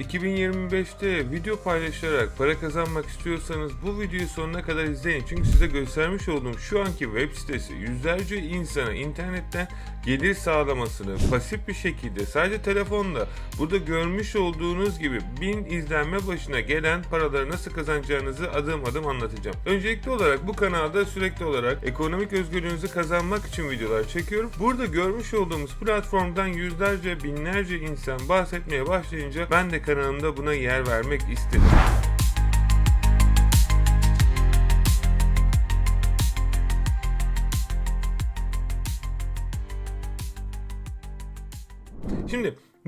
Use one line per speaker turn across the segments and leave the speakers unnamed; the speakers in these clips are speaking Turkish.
2025'te video paylaşarak para kazanmak istiyorsanız bu videoyu sonuna kadar izleyin. Çünkü size göstermiş olduğum şu anki web sitesi yüzlerce insana internetten gelir sağlamasını pasif bir şekilde sadece telefonla burada görmüş olduğunuz gibi 1000 izlenme başına gelen paraları nasıl kazanacağınızı adım adım anlatacağım. Öncelikli olarak bu kanalda sürekli olarak ekonomik özgürlüğünüzü kazanmak için videolar çekiyorum. Burada görmüş olduğumuz platformdan yüzlerce binlerce insan bahsetmeye başlayınca ben de kanalımda buna yer vermek istedim.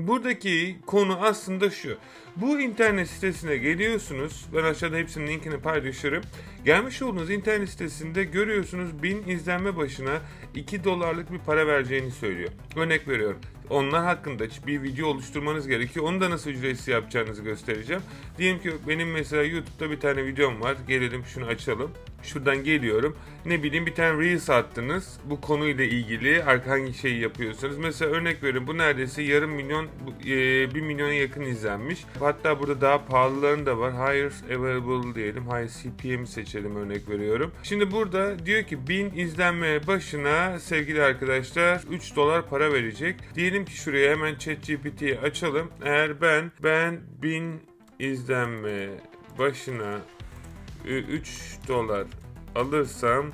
Buradaki konu aslında şu. Bu internet sitesine geliyorsunuz. Ben aşağıda hepsinin linkini paylaşırım. Gelmiş olduğunuz internet sitesinde görüyorsunuz 1000 izlenme başına 2 dolarlık bir para vereceğini söylüyor. Örnek veriyorum. Onlar hakkında bir video oluşturmanız gerekiyor. Onu da nasıl ücretsiz yapacağınızı göstereceğim. Diyelim ki benim mesela YouTube'da bir tane videom var. Gelelim şunu açalım. Şuradan geliyorum. Ne bileyim bir tane Reels attınız. Bu konuyla ilgili hangi şeyi yapıyorsanız. Mesela örnek veriyorum bu neredeyse yarım milyon, bu, e, bir milyona yakın izlenmiş. Hatta burada daha pahalıların da var. Higher available diyelim. High CPM seçelim örnek veriyorum. Şimdi burada diyor ki 1000 izlenme başına sevgili arkadaşlar 3 dolar para verecek. Diyelim ki şuraya hemen ChatGPT'yi açalım. Eğer ben ben 1000 izlenme başına 3 dolar alırsam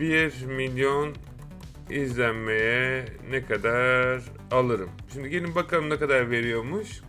1 milyon izlenmeye ne kadar alırım? Şimdi gelin bakalım ne kadar veriyormuş.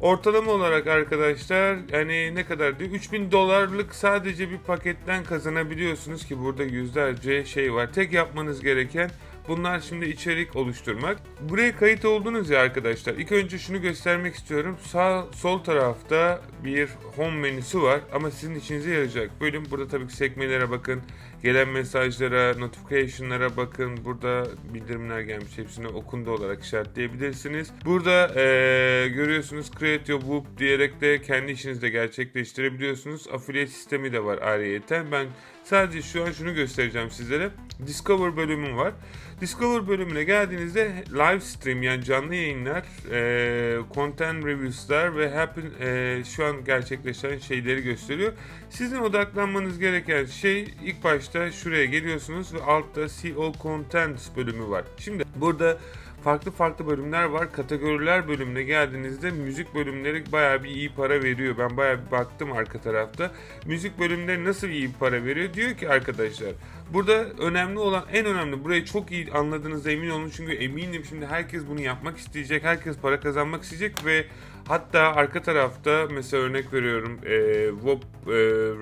Ortalama olarak arkadaşlar yani ne kadar diyor 3000 dolarlık sadece bir paketten kazanabiliyorsunuz ki burada yüzlerce şey var. Tek yapmanız gereken Bunlar şimdi içerik oluşturmak. Buraya kayıt oldunuz ya arkadaşlar. İlk önce şunu göstermek istiyorum. Sağ sol tarafta bir home menüsü var ama sizin içinize yarayacak bölüm. Burada tabii ki sekmelere bakın. Gelen mesajlara, notification'lara bakın. Burada bildirimler gelmiş. Hepsini okundu olarak işaretleyebilirsiniz. Burada eee, görüyorsunuz Create Your Whoop diyerek de kendi işinizde gerçekleştirebiliyorsunuz. Affiliate sistemi de var ayrıyeten. Ben sadece şu an şunu göstereceğim sizlere. Discover bölümü var. Discover bölümüne geldiğinizde live stream yani canlı yayınlar, e, content reviews'lar ve happen, e, şu an gerçekleşen şeyleri gösteriyor. Sizin odaklanmanız gereken şey ilk başta şuraya geliyorsunuz ve altta See All Content bölümü var. Şimdi burada farklı farklı bölümler var. Kategoriler bölümüne geldiğinizde müzik bölümleri bayağı bir iyi para veriyor. Ben bayağı bir baktım arka tarafta. Müzik bölümleri nasıl iyi para veriyor? Diyor ki arkadaşlar burada önemli olan en önemli burayı çok iyi anladığınızda emin olun. Çünkü eminim şimdi herkes bunu yapmak isteyecek. Herkes para kazanmak isteyecek ve Hatta arka tarafta mesela örnek veriyorum e, WOP e,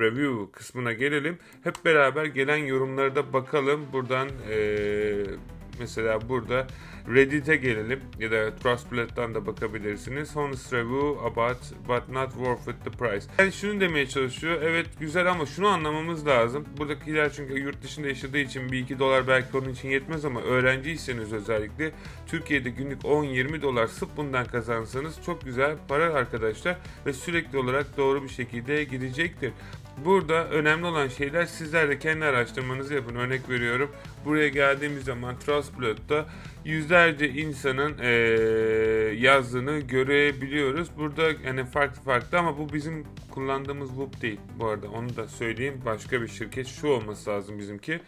review kısmına gelelim. Hep beraber gelen yorumlara da bakalım. Buradan e, mesela burada Reddit'e gelelim ya da Trustpilet'ten de bakabilirsiniz. Honest review about but not worth it the price. Yani şunu demeye çalışıyor. Evet güzel ama şunu anlamamız lazım. Buradakiler çünkü yurt dışında yaşadığı için bir iki dolar belki onun için yetmez ama öğrenciyseniz özellikle Türkiye'de günlük 10-20 dolar sırf bundan kazansanız çok güzel para arkadaşlar ve sürekli olarak doğru bir şekilde gidecektir. Burada önemli olan şeyler sizler de kendi araştırmanızı yapın. Örnek veriyorum. Buraya geldiğimiz zaman Trustpilot'ta yüzlerce insanın eee, yazdığını görebiliyoruz. Burada yani farklı farklı ama bu bizim kullandığımız Whoop değil. Bu arada onu da söyleyeyim. Başka bir şirket şu olması lazım bizimki.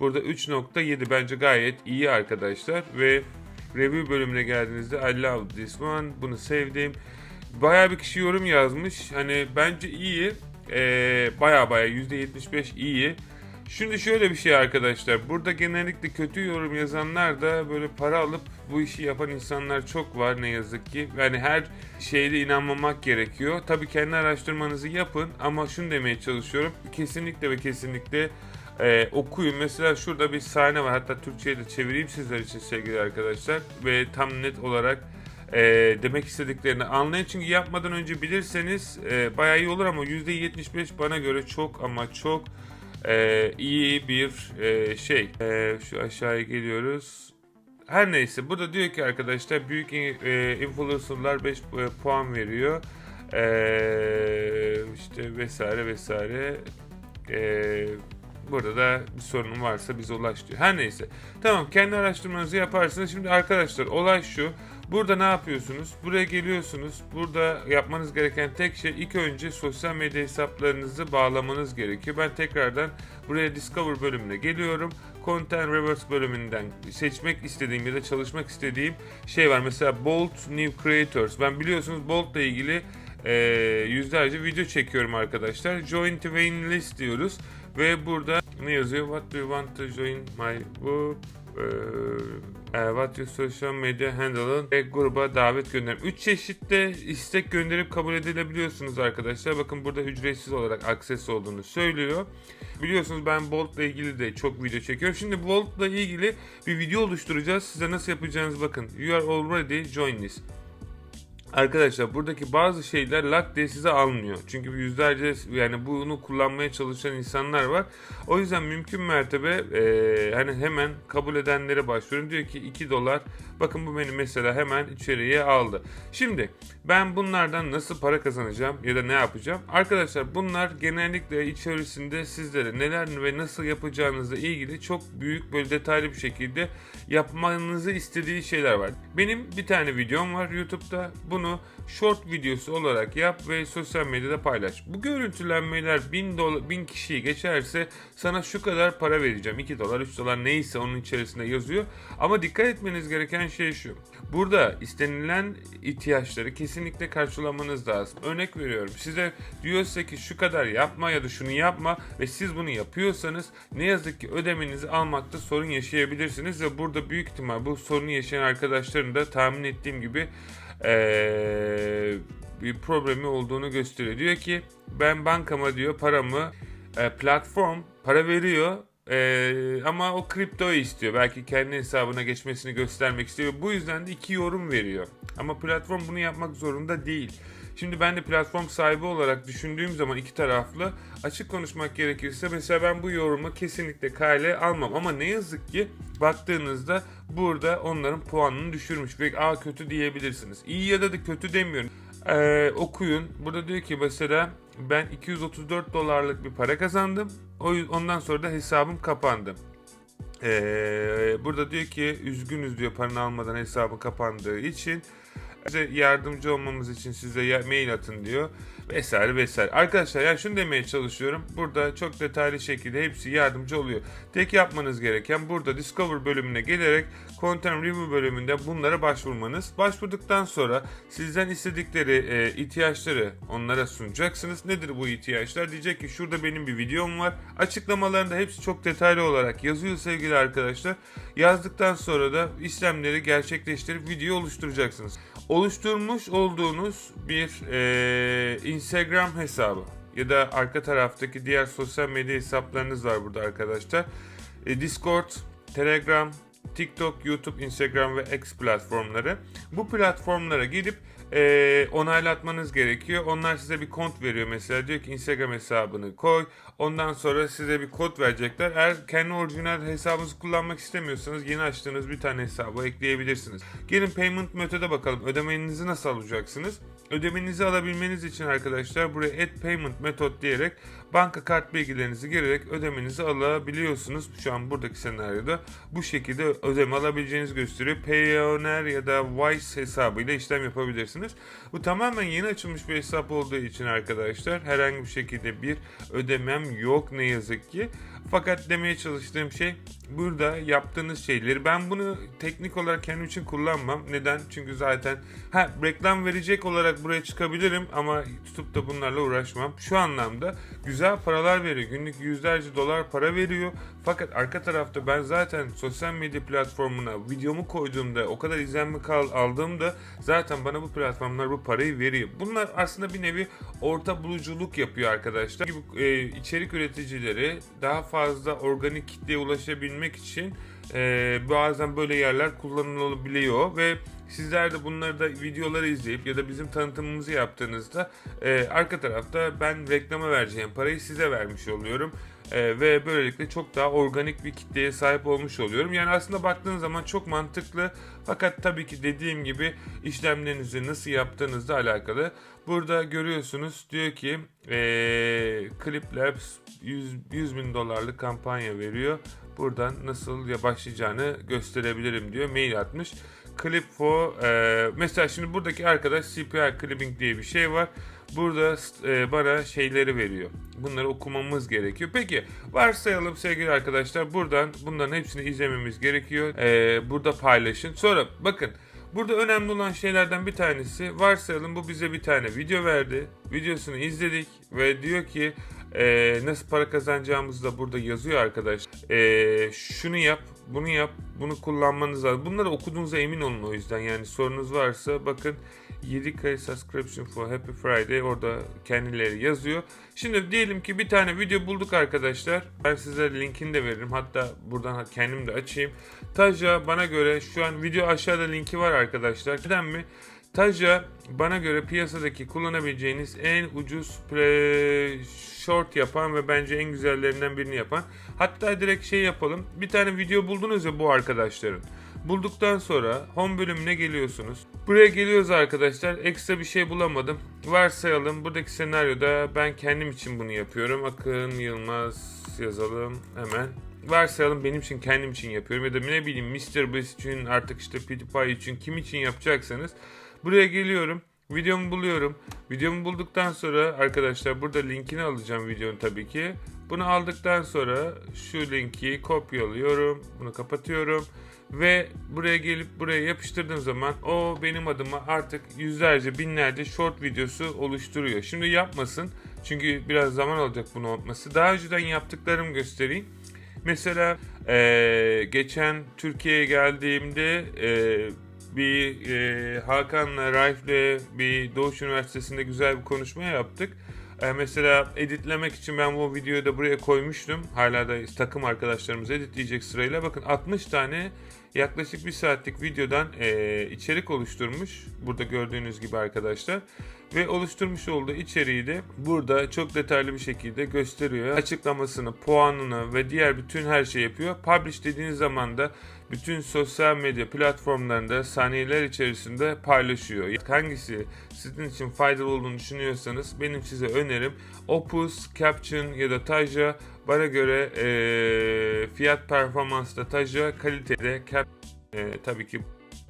Burada 3.7 bence gayet iyi arkadaşlar ve review bölümüne geldiğinizde I love this one. Bunu sevdim. Bayağı bir kişi yorum yazmış. Hani bence iyi. Ee, baya baya %75 iyi. Şimdi şöyle bir şey arkadaşlar. Burada genellikle kötü yorum yazanlar da böyle para alıp bu işi yapan insanlar çok var ne yazık ki. Yani her şeyde inanmamak gerekiyor. Tabii kendi araştırmanızı yapın ama şunu demeye çalışıyorum. Kesinlikle ve kesinlikle e, okuyun. Mesela şurada bir sahne var. Hatta Türkçe'ye de çevireyim sizler için sevgili arkadaşlar. Ve tam net olarak e, demek istediklerini anlayın. Çünkü yapmadan önce bilirseniz e, bayağı iyi olur ama %75 bana göre çok ama çok e, iyi bir e, şey. E, şu aşağıya geliyoruz. Her neyse burada diyor ki arkadaşlar büyük e, influencerlar 5 puan veriyor. E, işte vesaire vesaire. E, Burada da bir sorunun varsa bize ulaş diyor. Her neyse. Tamam kendi araştırmanızı yaparsınız. Şimdi arkadaşlar olay şu. Burada ne yapıyorsunuz? Buraya geliyorsunuz. Burada yapmanız gereken tek şey ilk önce sosyal medya hesaplarınızı bağlamanız gerekiyor. Ben tekrardan buraya Discover bölümüne geliyorum. Content Reverse bölümünden seçmek istediğim ya da çalışmak istediğim şey var. Mesela Bolt New Creators. Ben biliyorsunuz Bolt'la ilgili e, yüzlerce video çekiyorum arkadaşlar. Join to list diyoruz. Ve burada ne yazıyor? What do you want to join my group? Ee, what your social media handle ve gruba davet gönderim. 3 çeşitte istek gönderip kabul edilebiliyorsunuz arkadaşlar. Bakın burada ücretsiz olarak akses olduğunu söylüyor. Biliyorsunuz ben Bolt'la ilgili de çok video çekiyorum. Şimdi Bolt'la ilgili bir video oluşturacağız. Size nasıl yapacağınızı bakın. You are already join this. Arkadaşlar buradaki bazı şeyler lak diye size almıyor. Çünkü yüzlerce yani bunu kullanmaya çalışan insanlar var. O yüzden mümkün mertebe e, hani hemen kabul edenlere başvuruyorum. Diyor ki 2 dolar. Bakın bu beni mesela hemen içeriye aldı. Şimdi ben bunlardan nasıl para kazanacağım ya da ne yapacağım? Arkadaşlar bunlar genellikle içerisinde sizlere neler ve nasıl yapacağınızla ilgili çok büyük böyle detaylı bir şekilde yapmanızı istediği şeyler var. Benim bir tane videom var YouTube'da. Bunu short videosu olarak yap ve sosyal medyada paylaş. Bu görüntülenmeler 1000 dolar 1000 kişiyi geçerse sana şu kadar para vereceğim. 2 dolar, 3 dolar neyse onun içerisinde yazıyor. Ama dikkat etmeniz gereken şey şu. Burada istenilen ihtiyaçları kesinlikle karşılamanız lazım. Örnek veriyorum. Size diyorsa ki şu kadar yapma ya da şunu yapma ve siz bunu yapıyorsanız ne yazık ki ödemenizi almakta sorun yaşayabilirsiniz ve burada büyük ihtimal bu sorunu yaşayan arkadaşların da tahmin ettiğim gibi ee, bir problemi olduğunu gösteriyor. Diyor ki ben bankama diyor paramı e, platform para veriyor ee, ama o kriptoyu istiyor. Belki kendi hesabına geçmesini göstermek istiyor. Bu yüzden de iki yorum veriyor. Ama platform bunu yapmak zorunda değil. Şimdi ben de platform sahibi olarak düşündüğüm zaman iki taraflı açık konuşmak gerekirse mesela ben bu yorumu kesinlikle kale almam. Ama ne yazık ki baktığınızda burada onların puanını düşürmüş ve a kötü diyebilirsiniz. İyi ya da da kötü demiyorum. Ee, okuyun. Burada diyor ki mesela ben 234 dolarlık bir para kazandım. Ondan sonra da hesabım kapandı. Ee, burada diyor ki üzgünüz diyor paranı almadan hesabı kapandığı için size yardımcı olmamız için size mail atın diyor vesaire vesaire. Arkadaşlar yani şunu demeye çalışıyorum. Burada çok detaylı şekilde hepsi yardımcı oluyor. Tek yapmanız gereken burada Discover bölümüne gelerek Content Review bölümünde bunlara başvurmanız. Başvurduktan sonra sizden istedikleri e, ihtiyaçları onlara sunacaksınız. Nedir bu ihtiyaçlar? Diyecek ki şurada benim bir videom var. Açıklamalarında hepsi çok detaylı olarak yazıyor sevgili arkadaşlar. Yazdıktan sonra da işlemleri gerçekleştirip video oluşturacaksınız. Oluşturmuş olduğunuz bir e, Instagram hesabı ya da arka taraftaki diğer sosyal medya hesaplarınız var burada arkadaşlar. E, Discord, Telegram, TikTok, YouTube, Instagram ve X platformları. Bu platformlara gidip e, onaylatmanız gerekiyor. Onlar size bir kont veriyor mesela. Diyor ki Instagram hesabını koy. Ondan sonra size bir kod verecekler. Eğer kendi orijinal hesabınızı kullanmak istemiyorsanız yeni açtığınız bir tane hesabı ekleyebilirsiniz. Gelin payment methoda bakalım. Ödemenizi nasıl alacaksınız? Ödemenizi alabilmeniz için arkadaşlar buraya add payment method diyerek banka kart bilgilerinizi girerek ödemenizi alabiliyorsunuz. Şu an buradaki senaryoda bu şekilde ödeme alabileceğinizi gösteriyor. Payoneer ya da Wise hesabıyla işlem yapabilirsiniz. Bu tamamen yeni açılmış bir hesap olduğu için arkadaşlar herhangi bir şekilde bir ödemem yok ne yazık ki. Fakat demeye çalıştığım şey burada yaptığınız şeyleri ben bunu teknik olarak kendim için kullanmam. Neden? Çünkü zaten ha reklam verecek olarak buraya çıkabilirim ama tutup da bunlarla uğraşmam. Şu anlamda güzel paralar veriyor. Günlük yüzlerce dolar para veriyor. Fakat arka tarafta ben zaten sosyal medya platformuna videomu koyduğumda o kadar izlenme kal aldığımda zaten bana bu platformlar bu parayı veriyor. Bunlar aslında bir nevi orta buluculuk yapıyor arkadaşlar. Gibi e, içerik üreticileri daha fazla organik kitleye ulaşabilmek için e, bazen böyle yerler kullanılabiliyor ve Sizler de bunları da videoları izleyip ya da bizim tanıtımımızı yaptığınızda e, arka tarafta ben reklama vereceğim parayı size vermiş oluyorum. Ee, ve böylelikle çok daha organik bir kitleye sahip olmuş oluyorum. Yani aslında baktığın zaman çok mantıklı fakat tabii ki dediğim gibi işlemlerinizi nasıl yaptığınızla alakalı. Burada görüyorsunuz diyor ki ee, Clip Labs 100, 100 bin dolarlık kampanya veriyor. Buradan nasıl ya başlayacağını gösterebilirim diyor. Mail atmış. Clip for e, mesela şimdi buradaki arkadaş CPR clipping diye bir şey var. Burada e, bana şeyleri veriyor. Bunları okumamız gerekiyor. Peki varsayalım sevgili arkadaşlar buradan bunların hepsini izlememiz gerekiyor. E, burada paylaşın. Sonra bakın Burada önemli olan şeylerden bir tanesi varsayalım bu bize bir tane video verdi. Videosunu izledik ve diyor ki e, nasıl para kazanacağımızı da burada yazıyor arkadaş. E, şunu yap, bunu yap, bunu kullanmanız lazım. Bunları okuduğunuza emin olun o yüzden. Yani sorunuz varsa bakın 7K subscription for Happy Friday orada kendileri yazıyor. Şimdi diyelim ki bir tane video bulduk arkadaşlar. Ben size linkini de veririm. Hatta buradan kendim de açayım. Taja bana göre şu an video aşağıda linki var arkadaşlar. Neden mi? Taja bana göre piyasadaki kullanabileceğiniz en ucuz play short yapan ve bence en güzellerinden birini yapan. Hatta direkt şey yapalım. Bir tane video buldunuz ya bu arkadaşların. Bulduktan sonra home bölümüne geliyorsunuz. Buraya geliyoruz arkadaşlar. Ekstra bir şey bulamadım. Varsayalım buradaki senaryoda ben kendim için bunu yapıyorum. Akın Yılmaz yazalım hemen. Varsayalım benim için kendim için yapıyorum ya da ne bileyim Mr. Beast için artık işte PewDiePie için kim için yapacaksanız buraya geliyorum. Videomu buluyorum. Videomu bulduktan sonra arkadaşlar burada linkini alacağım videonun tabii ki. Bunu aldıktan sonra şu linki kopyalıyorum. Bunu kapatıyorum. Ve buraya gelip buraya yapıştırdığım zaman o benim adıma artık yüzlerce binlerce short videosu oluşturuyor. Şimdi yapmasın. Çünkü biraz zaman alacak bunu olması. Daha önceden yaptıklarımı göstereyim. Mesela eee, geçen Türkiye'ye geldiğimde eee, bir eee, Hakan'la, Raif'le bir Doğuş Üniversitesi'nde güzel bir konuşma yaptık. Eee, mesela editlemek için ben bu videoyu da buraya koymuştum. Hala da takım arkadaşlarımız editleyecek sırayla. Bakın 60 tane yaklaşık bir saatlik videodan eee, içerik oluşturmuş. Burada gördüğünüz gibi arkadaşlar. Ve oluşturmuş olduğu içeriği de burada çok detaylı bir şekilde gösteriyor. Açıklamasını, puanını ve diğer bütün her şey yapıyor. Publish dediğiniz zaman da bütün sosyal medya platformlarında saniyeler içerisinde paylaşıyor. Hangisi sizin için faydalı olduğunu düşünüyorsanız benim size önerim Opus, Caption ya da Taja bana göre eee, fiyat performansda Taja, kalitede Cap eee, tabii ki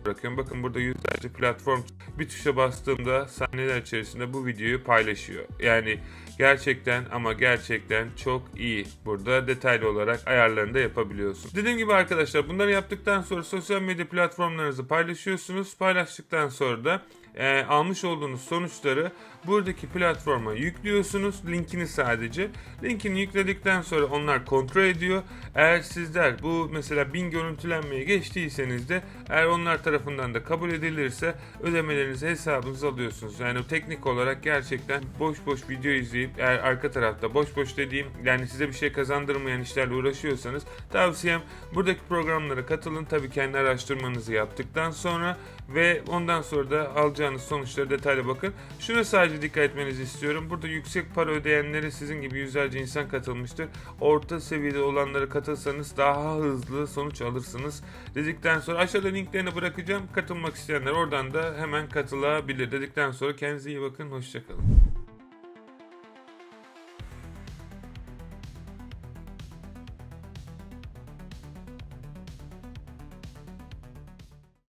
bırakıyorum. Bakın burada yüzlerce platform bir tuşa bastığımda saniyeler içerisinde bu videoyu paylaşıyor. Yani gerçekten ama gerçekten çok iyi. Burada detaylı olarak ayarlarını da yapabiliyorsun. Dediğim gibi arkadaşlar bunları yaptıktan sonra sosyal medya platformlarınızı paylaşıyorsunuz. Paylaştıktan sonra da e, almış olduğunuz sonuçları buradaki platforma yüklüyorsunuz. Linkini sadece. Linkini yükledikten sonra onlar kontrol ediyor. Eğer sizler bu mesela 1000 görüntülenmeye geçtiyseniz de eğer onlar tarafından da kabul edilirse ödemelerinizi hesabınıza alıyorsunuz. Yani teknik olarak gerçekten boş boş video izleyip eğer arka tarafta boş boş dediğim yani size bir şey kazandırmayan işlerle uğraşıyorsanız tavsiyem buradaki programlara katılın. Tabii kendi araştırmanızı yaptıktan sonra ve ondan sonra da alacağınız sonuçları detaylı bakın. Şuna sadece dikkat etmenizi istiyorum. Burada yüksek para ödeyenlere sizin gibi yüzlerce insan katılmıştır. Orta seviyede olanlara katılsanız daha hızlı sonuç alırsınız. Dedikten sonra aşağıda linklerini bırakacağım. Katılmak isteyenler oradan da hemen katılabilir. Dedikten sonra kendinize iyi bakın. Hoşçakalın.